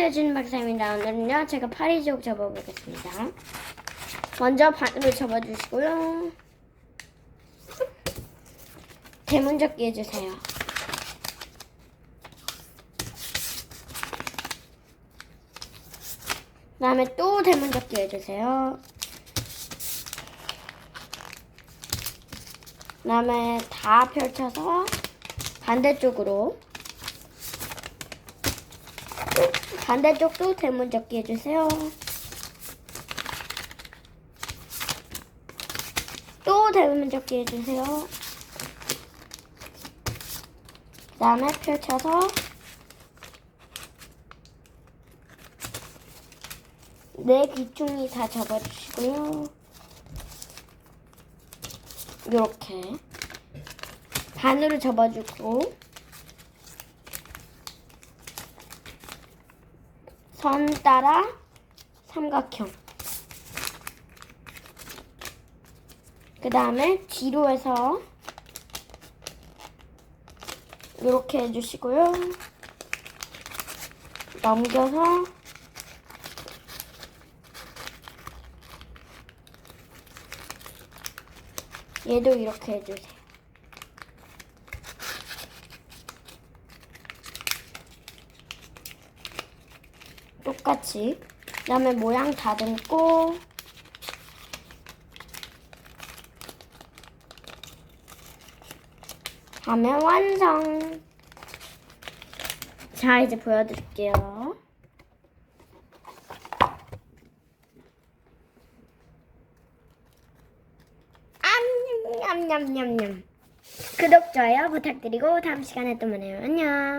안녕하세요 준 박사입니다. 오늘은요 제가 파리지옥 접어보겠습니다. 먼저 반으로 접어주시고요. 대문 접기 해주세요. 그 다음에 또 대문 접기 해주세요. 그 다음에 다 펼쳐서 반대쪽으로 반대쪽도 대문 접기 해주세요. 또 대문 접기 해주세요. 그 다음에 펼쳐서 네 귀퉁이 다 접어주시고요. 이렇게 반으로 접어주고 선 따라 삼각형. 그 다음에 뒤로 해서 이렇게 해주시고요. 넘겨서 얘도 이렇게 해주세요. 똑같이 그 다음에 모양 다듬고 하면 완성. 자 이제 보여드릴게요. 암냠냠냠냠. 구독 좋아요 부탁드리고 다음 시간에 또 만나요. 안녕.